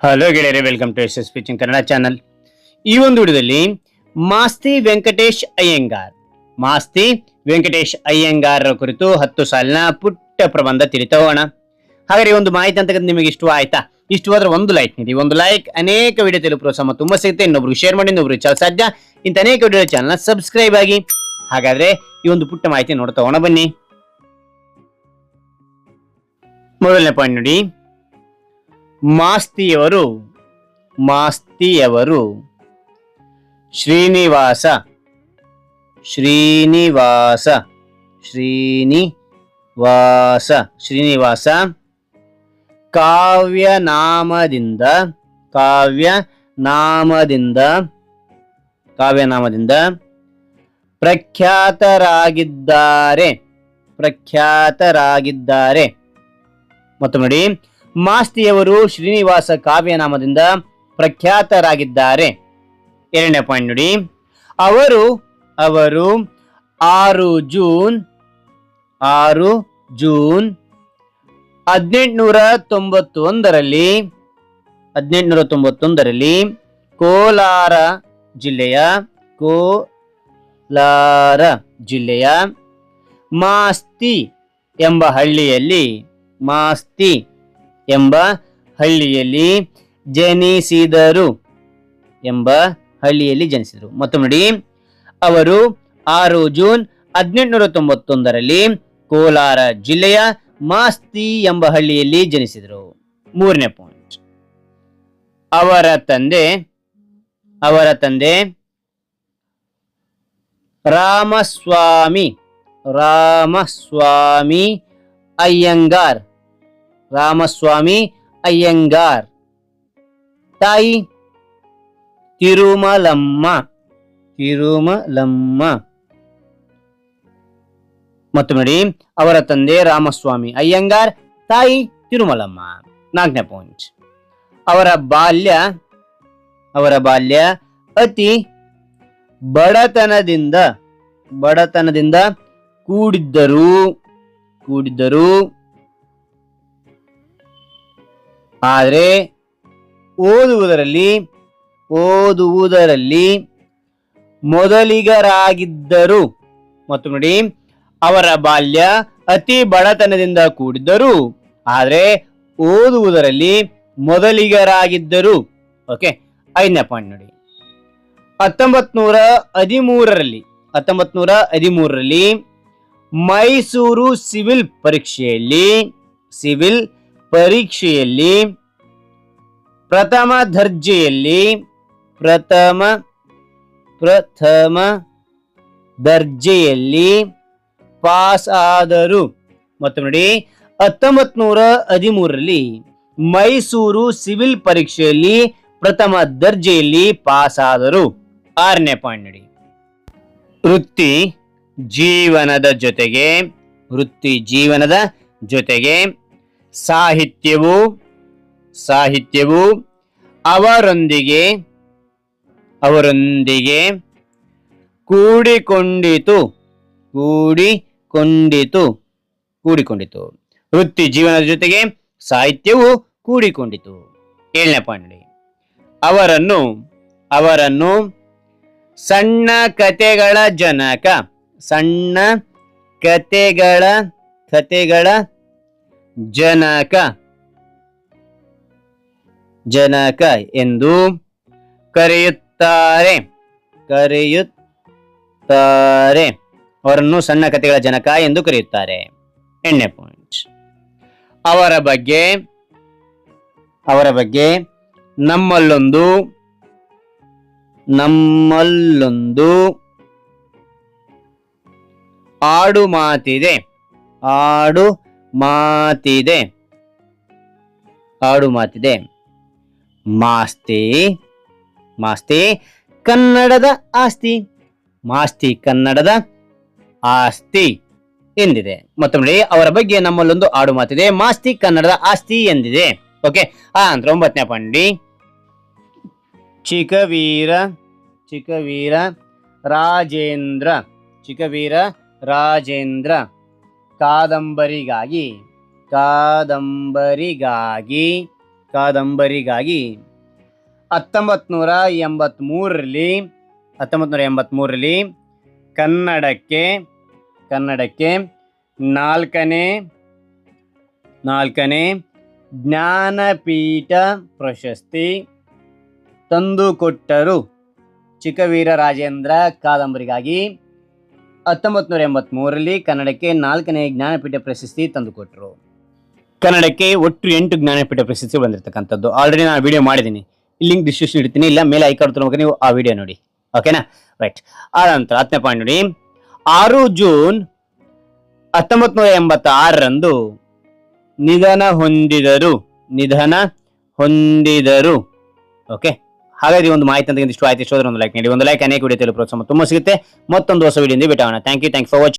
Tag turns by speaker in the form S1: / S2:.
S1: Hello ಗೆಳೆಯರೇ welcome to S S pitching Kannada channel ಈ ಒಂದು ವಿಡಿಯೋದಲ್ಲಿ ಮಾಸ್ತಿ ವೆಂಕಟೇಶ್ ಅಯ್ಯಂಗಾರ್. ಮಾಸ್ತಿ ವೆಂಕಟೇಶ್ ಅಯ್ಯಂಗಾರ್ ಕುರಿತು ಹತ್ತು ಸಾಲಿನ ಪುಟ್ಟ ಪ್ರಬಂಧ ತಿಳಿತೋಣ ಹಾಗಾದ್ರೆ ಒಂದು ಮಾಹಿತಿ ಅಂತಕ್ಕಂಥ ನಿಮಗೆ ಇಷ್ಟ ಆಯ್ತಾ? ಇಷ್ಟವಾದ್ರೆ ಒಂದು ಲೈಕ್ ನೀಡಿ, ಒಂದು ಲೈಕ್ ಅನೇಕ ವಿಡಿಯೋ ತಿಳಿದು ಸಮ ತುಂಬಾ ಸಿಗುತ್ತೆ. ಇನ್ನೊಬ್ರು ಶೇರ್ ಮಾಡಿ ಇನ್ನೊಬ್ರು ಚಾಲ ಸಾಧ್ಯ. ಇಂಥ ಅನೇಕ ವಿಡಿಯೋ ಚಾನಲ್ ಸಬ್ಸ್ಕ್ರೈಬ್ ಆಗಿ. ಹಾಗಾದ್ರೆ ಈ ಒಂದು ಪುಟ್ಟ ಮಾಹಿತಿ ನೋಡ್ತಾ ಹೋಗೋಣ ಬನ್ನಿ. ಮೊದಲನೇ ಪಾಯಿಂಟ್ ನೋಡಿ. ಮಾಸ್ತಿಯವರು ಮಾಸ್ತಿಯವರು. ಶ್ರೀನಿವಾಸ ಶ್ರೀನಿವಾಸ ಶ್ರೀನಿವಾಸ ಶ್ರೀನಿವಾಸ. ಕಾವ್ಯನಾಮದಿಂದ ಕಾವ್ಯನಾಮದಿಂದ ಕಾವ್ಯನಾಮದಿಂದ ಪ್ರಖ್ಯಾತರಾಗಿದ್ದಾರೆ ಪ್ರಖ್ಯಾತರಾಗಿದ್ದಾರೆ. ಮತ್ತು ನೋಡಿ. ಮಾಸ್ತಿಯವರು ಶ್ರೀನಿವಾಸ ಕಾವ್ಯನಾಮದಿಂದ ಪ್ರಖ್ಯಾತರಾಗಿದ್ದಾರೆ. ಎರಡನೇ ಪಾಯಿಂಟ್ ನೋಡಿ. ಅವರು ಅವರು ಆರು ಜೂನ್ ಆರು ಜೂನ್ ಹದಿನೆಂಟುನೂರ ತೊಂಬತ್ತೊಂದರಲ್ಲಿ ಹದಿನೆಂಟುನೂರ ತೊಂಬತ್ತೊಂದರಲ್ಲಿ ಕೋಲಾರ ಜಿಲ್ಲೆಯ ಕೋಲಾರ ಜಿಲ್ಲೆಯ ಮಾಸ್ತಿ ಎಂಬ ಹಳ್ಳಿಯಲ್ಲಿ, ಮಾಸ್ತಿ ಎಂಬ ಹಳ್ಳಿಯಲ್ಲಿ ಜನಿಸಿದರು. ಎಂಬ ಹಳ್ಳಿಯಲ್ಲಿ ಜನಿಸಿದರು. ಮತ್ತು ನೋಡಿ, ಅವರು ಆರು ಜೂನ್ ಹದಿನೆಂಟುನೂರ ತೊಂಬತ್ತೊಂದರಲ್ಲಿ ಕೋಲಾರ ಜಿಲ್ಲೆಯ ಮಾಸ್ತಿ ಎಂಬ ಹಳ್ಳಿಯಲ್ಲಿ ಜನಿಸಿದರು. ಮೂರನೇ ಪಾಯಿಂಟ್ ಅವರ ತಂದೆ ಅವರ ತಂದೆ ರಾಮಸ್ವಾಮಿ ರಾಮಸ್ವಾಮಿ ಅಯ್ಯಂಗಾರ್. ರಾಮಸ್ವಾಮಿ ಅಯ್ಯಂಗಾರ್. ತಾಯಿ ತಿರುಮಲಮ್ಮ. ತಿರುಮಲಮ್ಮ. ಮತ್ತು ನೋಡಿ, ಅವರ ತಂದೆ ರಾಮಸ್ವಾಮಿ ಅಯ್ಯಂಗಾರ್, ತಾಯಿ ತಿರುಮಲಮ್ಮ. ನಾಲ್ಕನೇ ಪಾಯಿಂಟ್ ಅವರ ಬಾಲ್ಯ ಅವರ ಬಾಲ್ಯ ಅತಿ ಬಡತನದಿಂದ ಬಡತನದಿಂದ ಕೂಡಿದ್ದರು ಕೂಡಿದ್ದರು. ಆದರೆ ಓದುವುದರಲ್ಲಿ ಓದುವುದರಲ್ಲಿ ಮೊದಲಿಗರಾಗಿದ್ದರು. ಮತ್ತು ನೋಡಿ, ಅವರ ಬಾಲ್ಯ ಅತಿ ಬಡತನದಿಂದ ಕೂಡಿದ್ದರು. ಆದರೆ ಓದುವುದರಲ್ಲಿ ಮೊದಲಿಗರಾಗಿದ್ದರು. ಓಕೆ, ಐದನೇ ಪಾಯಿಂಟ್ ನೋಡಿ. ಹತ್ತೊಂಬತ್ ನೂರ ಹದಿಮೂರರಲ್ಲಿ ಹತ್ತೊಂಬತ್ ನೂರ ಹದಿಮೂರರಲ್ಲಿ ಮೈಸೂರು ಸಿವಿಲ್ ಪರೀಕ್ಷೆಯಲ್ಲಿ, ಸಿವಿಲ್ ಪರೀಕ್ಷೆಯಲ್ಲಿ, ಪ್ರಥಮ ದರ್ಜೆಯಲ್ಲಿ, ಪ್ರಥಮ ಪ್ರಥಮ ದರ್ಜೆಯಲ್ಲಿ ಪಾಸ್ ಆದರು. ಮತ್ತು ನೋಡಿ ಹತ್ತೊಂಬತ್ ನೂರ ಹದಿಮೂರರಲ್ಲಿ ಮೈಸೂರು ಸಿವಿಲ್ ಪರೀಕ್ಷೆಯಲ್ಲಿ ಪ್ರಥಮ ದರ್ಜೆಯಲ್ಲಿ ಪಾಸ್ ಆದರು. ಆರನೇ ಪಾಯಿಂಟ್ ನೋಡಿ. ವೃತ್ತಿ ಜೀವನದ ಜೊತೆಗೆ, ವೃತ್ತಿ ಜೀವನದ ಜೊತೆಗೆ ಸಾಹಿತ್ಯವು ಸಾಹಿತ್ಯವು ಅವರೊಂದಿಗೆ ಅವರೊಂದಿಗೆ ಕೂಡಿಕೊಂಡಿತು ಕೂಡಿಕೊಂಡಿತು ಕೂಡಿಕೊಂಡಿತು. ವೃತ್ತಿ ಜೀವನದ ಜೊತೆಗೆ ಸಾಹಿತ್ಯವು ಕೂಡಿಕೊಂಡಿತು. ಏಳನೇ ಪಾಯಿಂಟ್ ಅವರನ್ನು ಅವರನ್ನು ಸಣ್ಣ ಕತೆಗಳ ಜನಕ, ಸಣ್ಣ ಕತೆಗಳ ಕತೆಗಳ ಜನಕ. ಜನಕ ಎಂದು ಕರೆಯುತ್ತಾರೆ. ಕರೆಯುತ್ತಾರೆ. ಅವರನ್ನು ಸಣ್ಣ ಕಥೆಗಳ ಜನಕ ಎಂದು ಕರೆಯುತ್ತಾರೆ. ಎಣ್ಣೆ ಪಾಯಿಂಟ್ ಅವರ ಬಗ್ಗೆ ಅವರ ಬಗ್ಗೆ ನಮ್ಮಲ್ಲೊಂದು ನಮ್ಮಲ್ಲೊಂದು ಆಡು ಮಾತಿದೆ ಆಡು ಮಾತಿದೆ. ಆಡು ಮಾತಿದೆ. ಮಾಸ್ತಿ ಮಾಸ್ತಿ, ಕನ್ನಡದ ಆಸ್ತಿ. ಮಾಸ್ತಿ, ಕನ್ನಡದ ಆಸ್ತಿ ಎಂದಿದೆ. ಮತ್ತೊಮ್ಮೆ ಅವರ ಬಗ್ಗೆ ನಮ್ಮಲ್ಲೊಂದು ಆಡು ಮಾತಿದೆ. ಮಾಸ್ತಿ, ಕನ್ನಡದ ಆಸ್ತಿ ಎಂದಿದೆ. ಓಕೆ, ಆ ನಂತರ ಒಂಬತ್ತನೇ ಪಂಡಿ. ಚಿಕವೀರ ಚಿಕವೀರ ರಾಜೇಂದ್ರ ಚಿಕವೀರ ರಾಜೇಂದ್ರ. ಕಾದಂಬರಿಗಾಗಿ ಕಾದಂಬರಿಗಾಗಿ ಕಾದಂಬರಿಗಾಗಿ. ಹತ್ತೊಂಬತ್ತು ನೂರ ಎಂಬತ್ತ್ಮೂರರಲ್ಲಿ ಹತ್ತೊಂಬತ್ತು ನೂರ ಎಂಬತ್ತ್ಮೂರರಲ್ಲಿ ಕನ್ನಡಕ್ಕೆ ಕನ್ನಡಕ್ಕೆ ನಾಲ್ಕನೇ ನಾಲ್ಕನೇ ಜ್ಞಾನಪೀಠ ಪ್ರಶಸ್ತಿ ತಂದುಕೊಟ್ಟರು ಚಿಕ್ಕವೀರ ರಾಜೇಂದ್ರ ಕಾದಂಬರಿಗಾಗಿ. ಹತ್ತೊಂಬತ್ತು ನೂರ ಎಂಬತ್ತ್ಮೂರರಲ್ಲಿ ಕನ್ನಡಕ್ಕೆ ನಾಲ್ಕನೇ ಜ್ಞಾನಪೀಠ ಪ್ರಶಸ್ತಿ ತಂದುಕೊಟ್ಟರು ಕನ್ನಡಕ್ಕೆ ಒಟ್ಟು ಎಂಟು ಜ್ಞಾನಪೀಠ ಪ್ರಶಸ್ತಿ ಬಂದಿರತಕ್ಕಂಥದ್ದು. ಆಲ್ರೆಡಿ ನಾನು ವಿಡಿಯೋ ಮಾಡಿದ್ದೀನಿ. ಲಿಂಕ್ ಡಿಸ್ಕ್ರಿಪ್ಷನ್ ಇಡ್ತೀನಿ. ಇಲ್ಲ, ಮೇಲೆ ಐಕಾರ್ಡ್ ತುರುವಾಗ ನೀವು ಆ ವಿಡಿಯೋ ನೋಡಿ. ಓಕೆನಾ ರೈಟ್ ಆದ ನಂತರ ಹತ್ತನೇ ಪಾಯಿಂಟ್ ನೋಡಿ. ಆರು ಜೂನ್ ಹತ್ತೊಂಬತ್ತು ನೂರ ಎಂಬತ್ತಾರರಂದು ನಿಧನ ಹೊಂದಿದರು. ನಿಧನ ಹೊಂದಿದರು. ಓಕೆ ಹಾಗಾದ್ರೆ ಒಂದು ಮಾಹಿತಿ ಅಂತ ಇಷ್ಟು ಆಯ್ತು. ಇಷ್ಟೋದ್ರೆ ಒಂದು ಲೈಕ್ ನೀಡಿ. ಒಂದು ಲೈಕ್ ಅನೇಕ ವಿಡಿಯೋ ಪ್ರೋತ್ಸಾಹ ತುಂಬ ಸಿಗುತ್ತೆ. ಮತ್ತೊಂದು ಹೊಸ ವಿಡಿಯೋ ಬಿಟ್ಟಾಗೋಣ ಥ್ಯಾಂಕ್ ಯು ಥ್ಯಾಂಕ್ ಫಾರ್